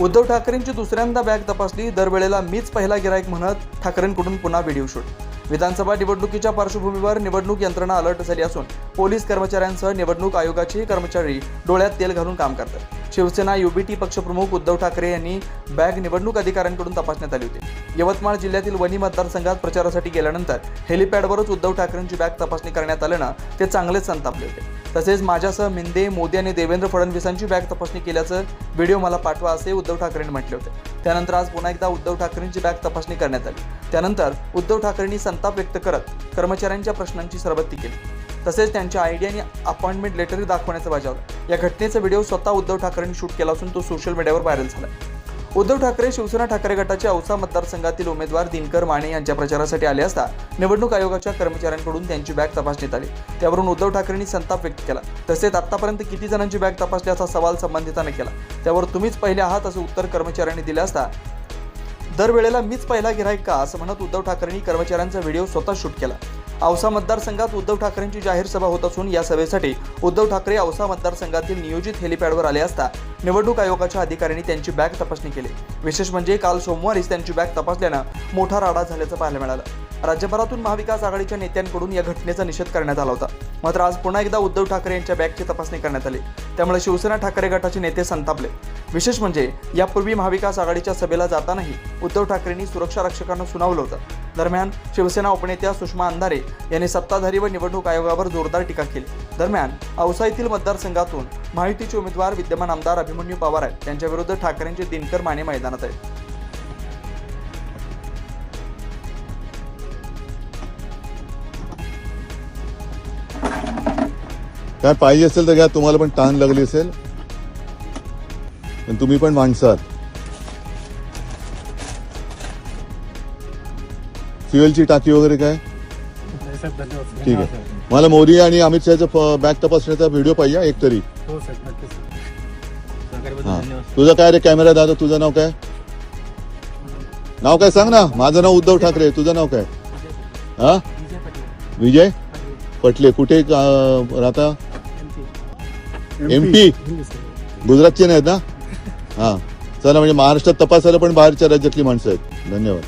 उद्धव ठाकरेंची दुसऱ्यांदा बॅग तपासली दरवेळेला मीच पहिला गिराईक म्हणत ठाकरेंकडून पुन्हा व्हिडिओ शूट. विधानसभा निवडणुकीच्या पार्श्वभूमीवर निवडणूक यंत्रणा अलर्ट झाली असून पोलीस कर्मचाऱ्यांसह निवडणूक आयोगाचे कर्मचारी डोळ्यात तेल घालून काम करतात. शिवसेना युबीटी पक्षप्रमुख उद्धव ठाकरे यांनी बॅग निवडणूक अधिकाऱ्यांकडून तपासण्यात आली होती. यवतमाळ जिल्ह्यातील वणी मतदारसंघात प्रचारासाठी गेल्यानंतर हेलिपॅडवरच उद्धव ठाकरेंची बॅग तपासणी करण्यात आल्यानं ते चांगलेच संतापले होते. तसेच माझ्यासह मिंदे मोदी आणि देवेंद्र फडणवीसांची बॅग तपासणी केल्याचं व्हिडिओ मला पाठवा असे उद्धव ठाकरेंनी म्हटले होते. त्यानंतर आज पुन्हा एकदा उद्धव ठाकरेंची बॅग तपासणी करण्यात आली. त्यानंतर उद्धव ठाकरेंनी संताप व्यक्त करत कर्मचाऱ्यांच्या प्रश्नांची सरबत्ती केली. तसेच त्यांच्या आयडी आणि अपॉइंटमेंट लेटरही दाखवण्याचं बजावलं. या घटनेचा व्हिडिओ स्वतः उद्धव ठाकरेंनी शूट केला असून तो सोशल मीडियावर व्हायरल झाला. उद्धव ठाकरे शिवसेना ठाकरे गटाचे औसा मतदारसंघातील उमेदवार दिनकर माने यांच्या प्रचारासाठी आले असता निवडणूक आयोगाच्या कर्मचाऱ्यांकडून त्यांची बॅग तपासण्यात आली. त्यावरून उद्धव ठाकरेंनी संताप व्यक्त केला. तसेच आतापर्यंत किती जणांची बॅग तपासली असा सवाल संबंधितांनी केला. त्यावर तुम्हीच पहिले आहात असं उत्तर कर्मचाऱ्यांनी दिले असता दरवेळेला मीच पहिला गिराईक का? असं म्हणत उद्धव ठाकरेंनी कर्मचाऱ्यांचा व्हिडिओ स्वतः शूट केला. औसा मतदारसंघात उद्धव ठाकरेंची जाहीर सभा होत असून या सभेसाठी उद्धव ठाकरे औसा मतदारसंघातील नियोजित हेलिपॅडवर आले असता निवडणूक आयोगाच्या अधिकाऱ्यांनी त्यांची बॅग तपासणी केली. विशेष म्हणजे काल सोमवारीच त्यांची बॅग तपासल्यानं मोठा राडा झाल्याचं पाहायला मिळालं. राज्यभरातून महाविकास आघाडीच्या नेत्यांकडून या घटनेचा निषेध करण्यात आला होता. मात्र आज पुन्हा एकदा उद्धव ठाकरे यांच्या बॅगची तपासणी करण्यात आली. त्यामुळे शिवसेना ठाकरे गटाचे नेते संतापले. विशेष म्हणजे यापूर्वी महाविकास आघाडीच्या सभेला जातानाही उद्धव ठाकरेंनी सुरक्षा रक्षकांना सुनावलं होतं. दरम्यान शिवसेना उपनेत्या सुषमा अंधारे यांनी सत्ताधारी व निवडणूक आयोगावर जोरदार टीका केली. दरम्यान औसा येथील मतदारसंघातून महायुतीचे उमेदवार विद्यमान आमदार अभिमन्यू पवार आहेत. त्यांच्याविरुद्ध ठाकरेंचे दिनकर माने मैदानात आहेत. काय पाहिजे असेल तर घ्या. तुम्हाला पण ताण लागली असेल. पण तुम्ही पण माणसात. फ्युएलची टाकी वगैरे काय? ठीक आहे. मला मोदी आणि अमित शहाचा बॅग तपासण्याचा व्हिडिओ पाहिजे हा, एक तरी. हो हा. तुझं काय रे कॅमेरा दादा तुझं नाव काय? नाव काय सांग ना. माझं नाव उद्धव ठाकरे तुझं नाव काय? हा? विजय पटले. कुठे राहता? MP? गुजरातचे नाहीत ना? हा. चला म्हणजे महाराष्ट्रात तपासायला पण बाहेरच्या राज्यातली माणसं आहेत. धन्यवाद.